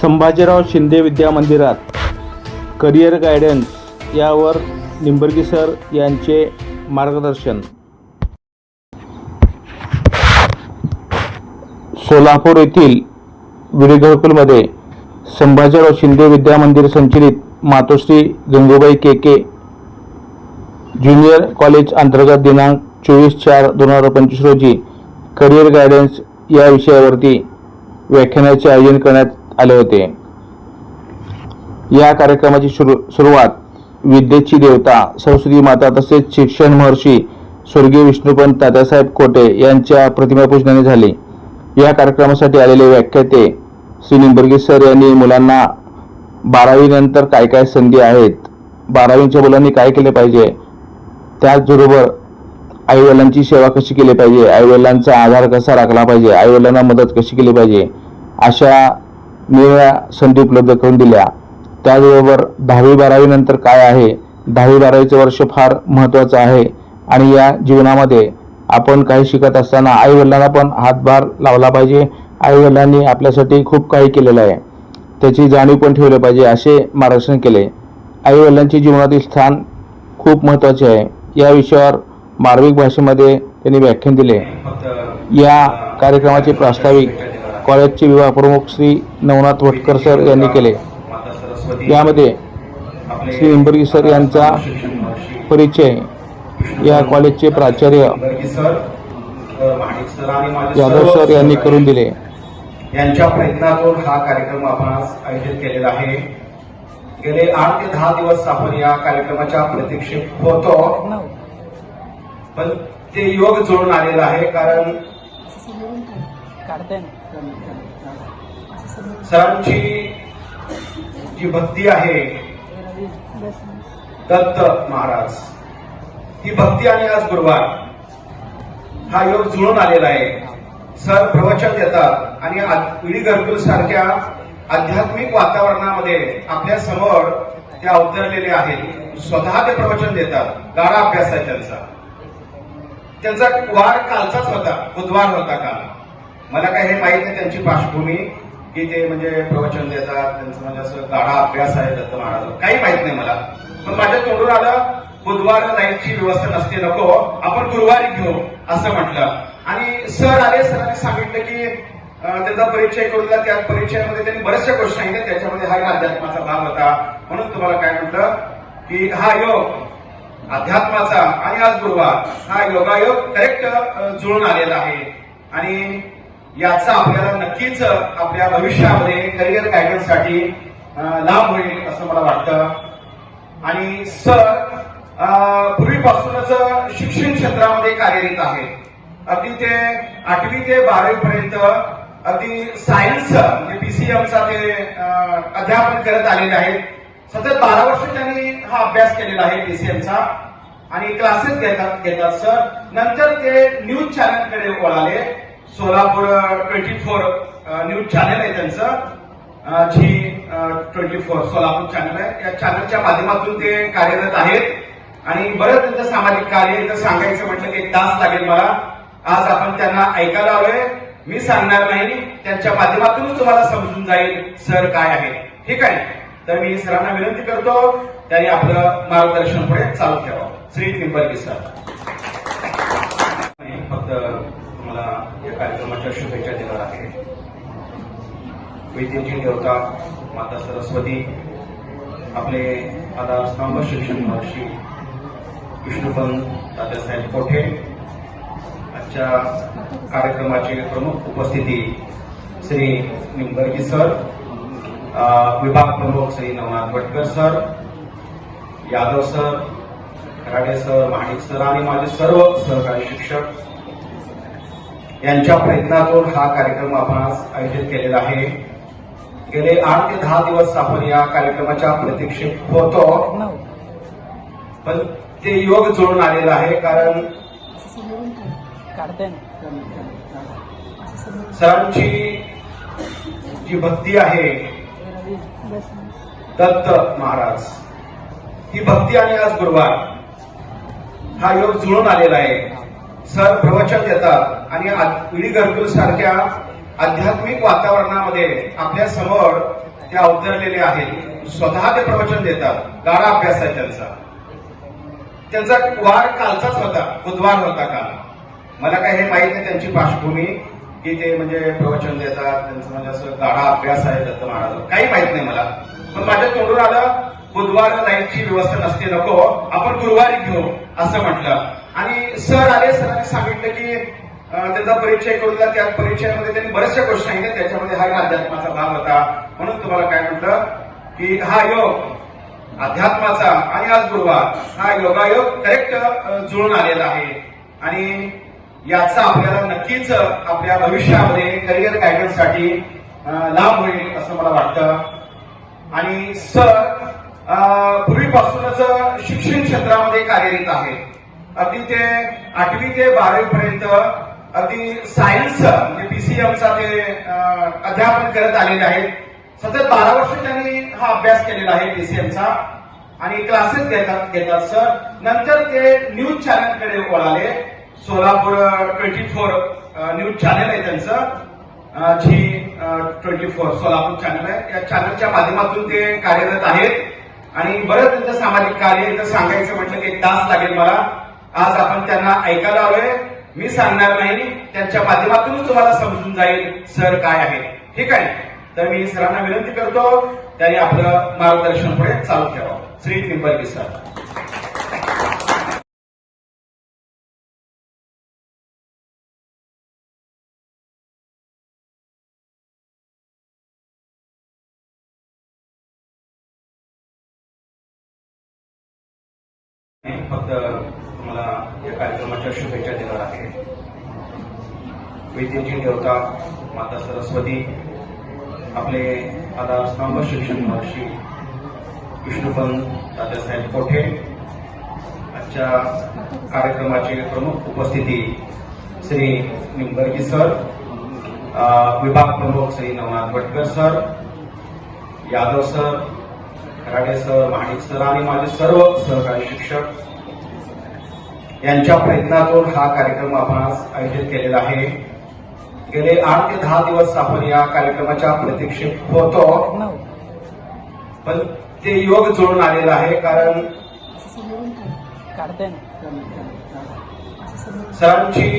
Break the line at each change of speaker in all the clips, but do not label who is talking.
संभाजीराव शिंदे विद्या मंदिरात career guidance यावर Nimbargi sir यांचे मार्गदर्शन. सोलापूर येथील विडी संभाजीराव शिंदे विद्या मंदिर संचलित Matoshri Gangubai K junior college अंतर्गत दिनांक चोवीस चार दोन हजार पंचवीस रोजी करिअर गायडन्स या विषयावरती व्याख्यानाचे आयोजन करण्यात आले होते. या कार्यक्रमाची सुरू सुरुवात विद्येची देवता सरस्वती माता तसेच शिक्षण महर्षी स्वर्गीय विष्णुपंत तात्यासाहेब कोटे यांच्या प्रतिमापूजनाने झाली. या कार्यक्रमासाठी आलेले व्याख्याते श्री निंबर्गी सर यांनी मुलांना बारावी नंतर काय काय संधी आहेत बारावीच्या मुलांनी काय केले पाहिजे त्याचबरोबर आईवडिलांची सेवा कशी केली पाहिजे आईवडिलांचा आधार कसा राखला पाहिजे आईवडिलांना मदत कशी केली पाहिजे अशा निळ्या संधी उपलब्ध करून दिल्या. त्याचबरोबर दहावी बारावी नंतर काय आहे? दहावी बारावीचं वर्ष फार महत्त्वाचं आहे. आणि या जीवनामध्ये आपण काही शिकत असताना आईवडिलांना पण हातभार लावला पाहिजे. आईवडिलांनी आपल्यासाठी खूप काही केलेलं आहे. त्याची जाणीव पण ठेवली पाहिजे असे मार्गदर्शन केले. आईवडिलांचे जीवनातील स्थान खूप महत्त्वाचे आहे. या विषयावर मार्मिक भाषेमध्ये त्यांनी व्याख्यान दिले. या कार्यक्रमाचे प्रास्ताविक कॉलेजचे विभाग प्रमुख श्री नवनाथ वटकर सर यांनी केले. यामध्ये श्री इंबर्गी सर यांचा परिचय या कॉलेजचे प्राचार्य यादव सर यांनी करून दिले.
यांच्या प्रयत्नातून हा कार्यक्रम आपण आयोजित केलेला आहे. गेले आठ ते दहा दिवस आपण या कार्यक्रमाच्या प्रतीक्षेत होतो. पण ते योग जुळून आलेलं आहे कारण
काढताय
सरांची जी भक्ती आहे दत्त महाराज ही भक्ती आणि आज गुरुवार हा योग जुळून आलेला आहे. सर प्रवचन देतात आणि विडी घरकुल सारख्या आध्यात्मिक वातावरणामध्ये आपल्यासमोर त्या अवतरलेले आहेत. स्वतः ते प्रवचन देतात. गाडा अभ्यास आहे त्यांचा. त्यांचा वार कालचाच होता. बुधवार होता काल. मला काही हे माहीत नाही त्यांची पार्श्वभूमी की ते म्हणजे प्रवचन देतात त्यांचं म्हणजे असं गाढा अभ्यास आहे दत्त महाराज काही माहीत नाही मला. पण माझ्या तोंडून आलं बुधवार नाईटची व्यवस्था नसते नको. आपण गुरुवारी घेऊ असं म्हटलं. आणि सर आले सरांनी सांगितलं की त्यांचा परिचय करून दिला त्या परिचयामध्ये त्यांनी बऱ्याचशा गोष्टी सांगितल्या. त्याच्यामध्ये हा अध्यात्माचा भाग होता. म्हणून तुम्हाला काय म्हटलं की हा योग अध्यात्माचा आणि आज गुरुवार. हा योगायोग करेक्ट जुळून आलेला आहे. आणि याचा आपल्याला नक्कीच आपल्या भविष्यामध्ये करिअर गायडन्ससाठी लाभ होईल असं मला वाटतं. आणि सर पूर्वीपासूनच शिक्षण क्षेत्रामध्ये कार्यरत आहे. अगदी ते आठवी ते बारावी पर्यंत अगदी सायन्स म्हणजे पीसीएमचा ते अध्यापन करत आलेले आहेत. सतत बारा वर्ष त्यांनी हा अभ्यास केलेला आहे पीसीएमचा आणि क्लासेस घेतात घेतात सर. नंतर ते न्यूज चॅनलकडे वळाले. Solapur twenty four news channel आहे त्यांचं. Zee twenty four Solapur channel आहे. या चॅनलच्या माध्यमातून ते कार्यरत आहेत. आणि बरं त्यांचं सामाजिक कार्य जर सांगायचं म्हटलं की एक तास लागेल मला. आज आपण त्यांना ऐकायला हवंय मी सांगणार नाही. त्यांच्या माध्यमातूनच तुम्हाला समजून जाईल सर काय आहे. ठीक आहे? तर मी सरांना विनंती करतो त्यांनी आपलं मार्गदर्शन पुढे चालू ठेवावं. श्री निंबर्गी सर. फक्त तुम्हाला कार्यक्रमाच्या शुभेच्छा देणार आहे. विद्येची देवता माता सरस्वती आपले आधारस्तंभ शिक्षण महर्षी विष्णुपंत दादासाहेब कोठे आजच्या कार्यक्रमाचे प्रमुख उपस्थिती श्री निंबर्गी सर विभाग प्रमुख Shri Navnath Bhatkar sir Yadav sir Rade sir Mahadik sir आणि माझे सर्व सहकारी शिक्षक यांच्या प्रयत्नातून हा कार्यक्रम आपण आज आयोजित केलेला आहे. गेले आठ ते दहा दिवस आपण या कार्यक्रमाच्या प्रतीक्षेत होतो. पण ते योग जुळून आलेलं आहे कारण सरांची जी भक्ती आहे दत्त महाराज ही भक्ती आणि आज गुरुवार हा योग जुळून आलेला आहे. सर प्रवचन देतात आणि विडी घरकुल सारख्या आध्यात्मिक वातावरणामध्ये आपल्यासमोर त्या अवतरलेले आहेत. स्वतः ते प्रवचन देतात. गाडा अभ्यास आहे त्यांचा. त्यांचा वार कालचाच होता. बुधवार होता काल. मला काय हे माहीत नाही त्यांची पार्श्वभूमी की ते म्हणजे प्रवचन देतात त्यांचं म्हणजे असं गाडा अभ्यास आहे दत्त महाराज काही माहीत नाही मला. पण माझ्या तोंडून आलं बुधवार नाईटची व्यवस्था नसते नको. आपण गुरुवारी घेऊ असं म्हटलं. आणि सर आले सरांनी सांगितलं की त्याचा त्यांचा परिचय करून त्या परिचयामध्ये त्यांनी बऱ्याचशा गोष्टी सांगितल्या. त्याच्यामध्ये हा अध्यात्माचा भाग होता. म्हणून तुम्हाला काय म्हटलं की हा योग अध्यात्माचा आणि आज गुरुवार हा योगायोग करेक्ट जुळून आलेला आहे. आणि याचा आपल्याला नक्कीच आपल्या भविष्यामध्ये करिअर गायडन्ससाठी लाभ होईल असं मला वाटतं. आणि सर पूर्वीपासूनच शिक्षण क्षेत्रामध्ये कार्यरत आहे अगदी ते आठवी ते बारावी पर्यंत अगदी सायन्स म्हणजे पीसीएमचा ते अध्यापन करत आलेले आहेत. सतत बारा वर्ष त्यांनी हा अभ्यास केलेला आहे पीसीएमचा आणि क्लासेस घेतात घेतात सर नंतर ते न्यूज चॅनलकडे वळाले. Solapur twenty four news channel आहे त्यांचं. Zee twenty four Solapur channel आहे. या चॅनलच्या माध्यमातून ते कार्यरत आहेत. आणि बरंच त्यांचं सामाजिक कार्य इथं सांगायचं म्हटलं की एक तास लागेल मला. आज आपण त्यांना ऐकायला हवे. मी सांगणार नाही. त्यांच्या माध्यमातूनच तुम्हाला समजून जाईल सर काय आहे. ठीक आहे? तर मी सरांना विनंती करतो त्यांनी आपलं मार्गदर्शन पुढे चालू ठेवावं. श्री निंबर्गी सर फक्त तुम्हाला या कार्यक्रमाच्या शुभेच्छा देणार आहे. विद्येची देवता माता सरस्वती आपले आधारस्तंभ शिक्षण महर्षी विष्णुपंत दादासाहेब कोठे आजच्या कार्यक्रमाचे प्रमुख उपस्थिती श्री निंबर्गी सर विभाग प्रमुख Shri Navnath Bhatkar sir Yadav sir Rade sir Mahadik sir आणि माझे सर्व सहकारी शिक्षक यांच्या प्रयत्नातून हा कार्यक्रम आपण आज आयोजित केलेला आहे. गेले आठ ते दहा दिवस आपण या कार्यक्रमाच्या प्रतीक्षेत होतो. पण ते योग जुळून आलेलं आहे कारण सरांची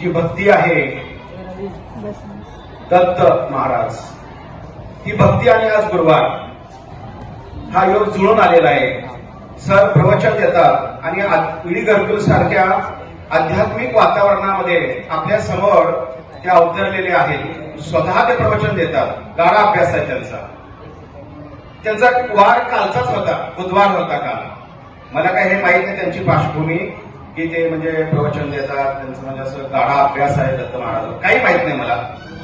जी भक्ती आहे दत्त महाराज ही भक्ती आणि आज गुरुवार हा योग जुळून आलेला आहे. सर प्रवचन देतात. आणि विडी घरकुल सारख्या आध्यात्मिक वातावरणामध्ये आपल्यासमोर त्या अवतरलेले आहेत. स्वतः ते प्रवचन देतात. गाडा अभ्यास आहे त्यांचा. त्यांचा वार कालचाच होता. बुधवार होता काल. मला काय हे माहीत नाही त्यांची पार्श्वभूमी की ते म्हणजे प्रवचन देतात. त्यांचं म्हणजे असं गाडा अभ्यास आहे दत्त महाराज काही माहीत नाही मला.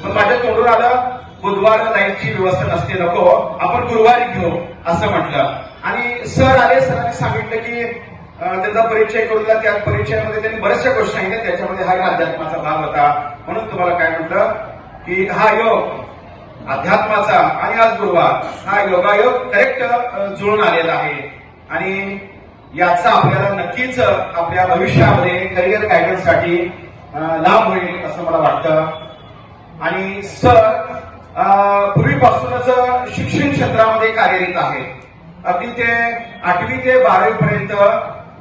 पण माझ्या तोंडून आलं बुधवार नाईटची व्यवस्था नसते नको. आपण गुरुवारी घेऊ असं म्हटलं. आणि सर आले सरांनी सांगितलं की त्याचा परिचय करून दिला त्या परिचयामध्ये त्यांनी बऱ्याचशा गोष्टी सांगितल्या. त्याच्यामध्ये हा अध्यात्माचा भाग होता. म्हणून तुम्हाला काय म्हटलं की हा योग अध्यात्माचा आणि आज गुरुवार हा योगायोग करेक्ट जुळून आलेला आहे. आणि याचा आपल्याला नक्कीच आपल्या भविष्यामध्ये करिअर गायडन्ससाठी लाभ होईल असं मला वाटतं. आणि सर अं, पूर्वीपासूनच शिक्षण क्षेत्रामध्ये कार्यरत आहे. अगदी ते आठवी ते बारावी पर्यंत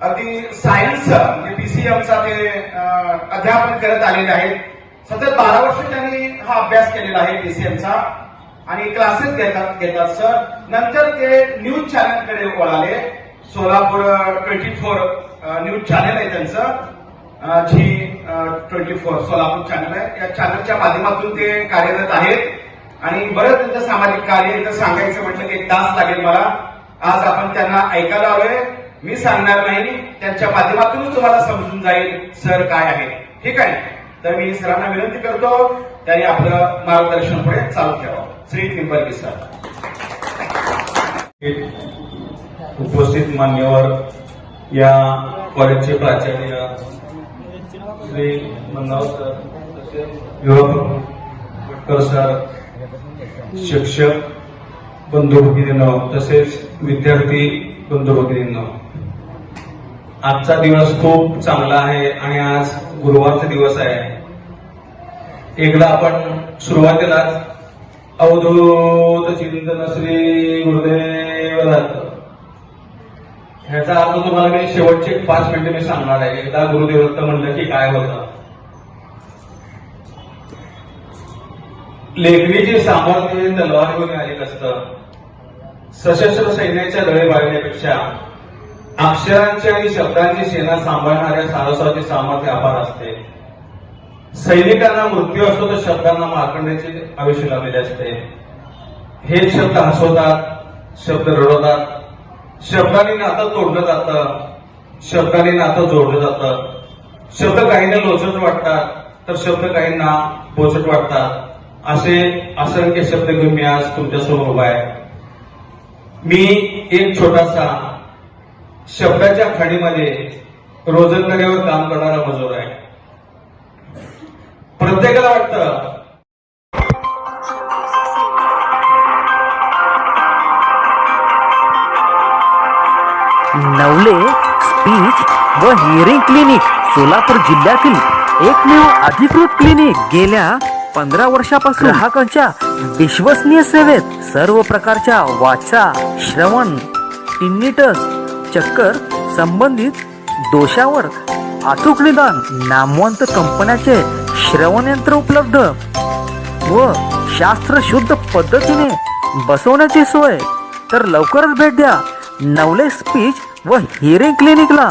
अगदी सायन्स म्हणजे पीसीएमचा ते अध्यापन करत आलेले आहेत. सतत बारा वर्ष त्यांनी हा अभ्यास केलेला आहे पीसीएमचा आणि क्लासेस घेतात घेतात सर नंतर ते न्यूज चॅनलकडे वळाले. Solapur twenty four news channel आहे त्यांचं. Zee twenty four Solapur channel आहे. या चॅनलच्या माध्यमातून ते कार्यरत आहेत. आणि बरंच त्यांचं सामाजिक कार्य इथं सांगायचं म्हटलं की एक तास लागेल मला. आज आपण त्यांना ऐकायला हवे मी सांगणार नाही त्यांच्या माध्यमातूनच तुम्हाला समजून जाईल सर काय आहे. ठीक आहे? तर मी सरांना विनंती करतो त्यांनी आपलं मार्गदर्शन पुढे चालू ठेवावं श्री निंबर्गी सर
उपस्थित मान्यवर या कॉलेजचे प्राचार्य श्री मंदाव सर तसेच सर शिक्षक बंधू भगिनींनो तसेच विद्यार्थी बंधू भगिनींनो आजचा दिवस खूप चांगला आहे आणि आज गुरुवारचा दिवस आहे. एकदा आपण सुरुवातीलाच
अवधूत चिंतन श्री गुरुदेव दत्त ह्याचा अर्थ तुम्हाला मी शेवटचे पाच मिनिटं मी सांगणार आहे. एकदा गुरुदेव दत्त म्हणलं की काय होतं? लेखणीचे सामर्थ्य तलवारीवर आले असतं. सशस्त्र सैन्याच्या दळे बाळगण्यापेक्षा अक्षरांची आणि शब्दांची सेना सांभाळणाऱ्या सारस्वाची सामर्थ्य अपार असते. सैनिकांना मृत्यू असतो तर शब्दांना मारकंड्याचे आयुष्य लावलेले असते. हे शब्द हसवतात शब्द रडवतात. शब्दाने नातं तोडलं जातं. शब्दाने नातं जोडलं जातं. शब्द काहींना लोचट वाटतात तर शब्द काहींना बोचट वाटतात. असे असंख्य शब्द घेऊन मी आज तुमच्यासमोर उभा आहे. मी एक छोटासा शब्दाच्या खाणीमध्ये रोजंदारीवर काम करणारा मजूर आहे. प्रत्येकाला वाटतं
नवले स्पीच व हिअरिंग क्लिनिक सोलापूर जिल्ह्यातील एकमेव अधिकृत क्लिनिक. गेल्या पंधरा वर्षापासून ग्राहकांच्या विश्वसनीय सेवेत सर्व प्रकारच्या वाचा श्रवण टिन्निटस चक्कर संबंधित दोषावर अचूक निदान नामवंत कंपन्याचे श्रवण यंत्र उपलब्ध व शास्त्रशुद्ध पद्धतीने बसवण्याची सोय. तर लवकरच भेट द्या नवले स्पीच व हिअरिंग क्लिनिकला.